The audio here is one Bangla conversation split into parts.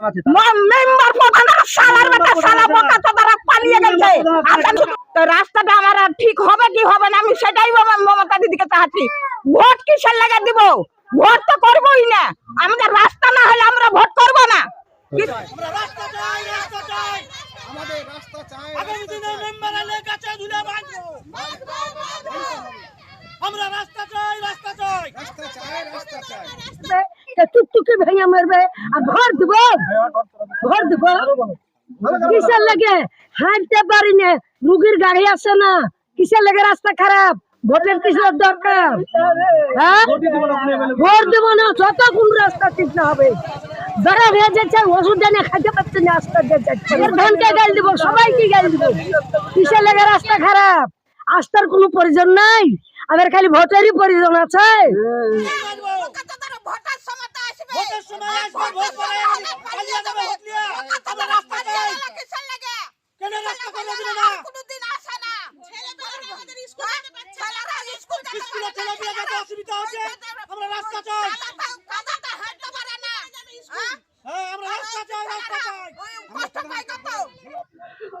মেম্বার প্রধানের শালার বেটা শালা বোকা চোদারা পালিয়ে গেছে। তো রাস্তাটা আমার আর ঠিক হবে কি হবে না আমি সেটাই মম- মমতা দিদিকে চাচ্ছি ভোট কিসের লাগে দিব? ভোট তো করবোই না। আমাদের রাস্তা না হলে আমরা ভোট করব না কি- আমরা রাস্তা চাই রাস্তা চাই আমাদের রাস্তা চাই আগামী দিনে মেম্বার এলে কাছে ধুলে বাঁধবো আমরা রাস্তা চাই রাস্তা চাই রাস্তা চাই রাস্তা চাই টুকটুকি ভেঙে মারবে, আর ঘর দিব ঘর দিব। কিসের লাগে? হাঁটতে পারি না, রুগীর গাড়ি আছে না, কিসের লাগে রাস্তা খারাপ? ভোটের কিসের দরকার? হ্যাঁ? ভোট দেব না, যতক্ষণ রাস্তা ঠিক না হবে। যারা ভেজেছে ওষুধ এনে খাইতে পারছে না, রাস্তা দিয়ে ধানকে গাল দিব, সবাইকে গাল দিব। কিসের লাগে রাস্তা খারাপ? আস্থার কোনো প্রয়োজন নাই? আবার খালি ভোটেরই প্রয়োজন আছে? ভোটের সময় আসবে ভোট পালিয়ে যাবে ভোট নিয়ে আমরা রাস্তা চাই কেন রাস্তা করে দিবে না? স্কুলে ছেলে মেয়ে যেতে অসুবিধা হচ্ছে। আমরা রাস্তা চাই। হ্যাঁ? আমরা রাস্তা চাই রাস্তা চাই।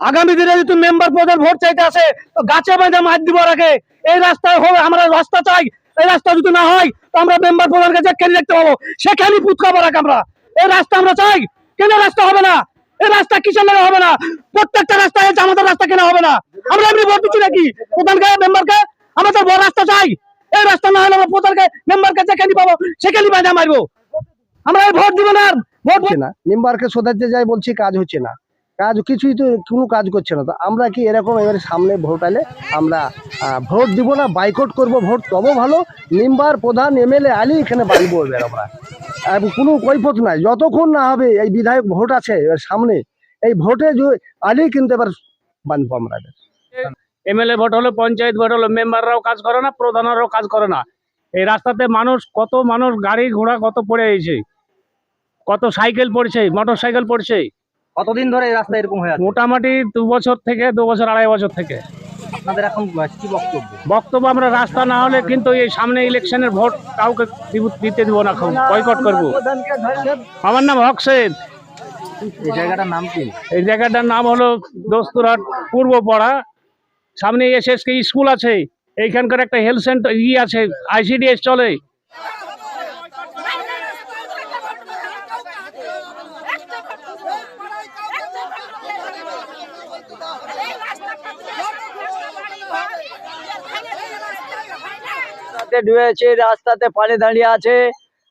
আগামী দিনে যদি মেম্বার পদের ভোট চাইতে আসে তো গাছে বাঁধে মার দিব রাখে এই রাস্তায় হবে আমরা রাস্তা চাই। এই রাস্তা যদি না হয় তো আমরা মেম্বার প্রধান কাছে কেন দেখতে পাবো। সেখানে পুত খাব রাখ আমরা। এই রাস্তা আমরা চাই। কেন রাস্তা হবে না? এই রাস্তা কিসের লাগে হবে না? প্রত্যেকটা রাস্তায় আছে, আমাদের রাস্তা কেন হবে না? আমরা এমনি ভোট দিচ্ছি নাকি? প্রধানকে মেম্বারকে আমরা তো বড় রাস্তা চাই। এই রাস্তা না হলে আমরা প্রধানকে মেম্বারকে যেখানে পাবো সেখানে বাঁধা মারবো। আমরা ভোট দিব না ভোট না। মেম্বারকে শোধাতে যাই বলছি কাজ হচ্ছে না। কাজ কিছুই তো কোনো কাজ করছে না। তো আমরা কি এরকম এবারে সামনে ভোট আলে আমরা ভোট দিব না, বাইকট করব, ভোট তবে ভালো। মেম্বার, প্রধান, এমএলএ আলি এখানে বাড়িব এবার আমরা। কোনো কৈফত নাই। যতক্ষণ না হবে এই বিধায়ক ভোট আছে এবার সামনে, এই ভোটে আলি কিন্তু এবার বাঁধবো আমরা। এমএলএ ভোট হলো, পঞ্চায়েত ভোট হলো, মেম্বাররাও কাজ করে না, প্রধানরাও কাজ করে না। এই রাস্তাতে মানুষ, কত মানুষ গাড়ি ঘোড়া কত পড়ে গেছে কত সাইকেল পড়ছে মোটর সাইকেল পড়ছে। কতদিন ধরে এই রাস্তা এরকম হয়ে আছে? মোটামুটি দু বছর থেকে দু বছর আড়াই বছর থেকে। আপনাদের এখন কি বক্তব্য? বক্তব্য আমরা রাস্তা না হলে কিন্তু এই সামনে ইলেকশনের ভোট কাউকে দিতে দিব না বয়কট করব। আমার নাম হক হকসেদ এই জায়গাটার নাম কি? এই জায়গাটার নাম হলো দোস্তুরহাট পূর্বপাড়া। সামনে এসএসকে স্কুল আছে। এইখানকার একটা হেলথ সেন্টার ই আছে আইসিডিএস চলে। রাস্তাতে ডুবেছে, রাস্তাতে পানি দাঁড়িয়ে আছে।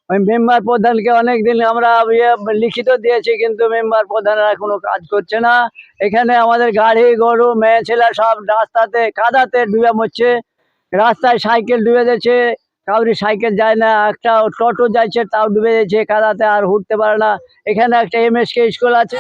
ওই মেম্বার প্রধানকে অনেকদিন আমরা ইয়ে লিখিত দিয়েছি, কিন্তু মেম্বার প্রধানরা কোনো কাজ করছে না। এখানে আমাদের গাড়ি, গরু, মেয়ে, ছেলে সব রাস্তাতে, কাদাতে ডুবে মরছে। রাস্তায় সাইকেল ডুবে যাচ্ছে কাউরি সাইকেল যায় না। একটা টোটো যাচ্ছে, তাও ডুবে যাচ্ছে কাদাতে আর উঠতে পারে না। এখানে একটা এমএসকে স্কুল আছে।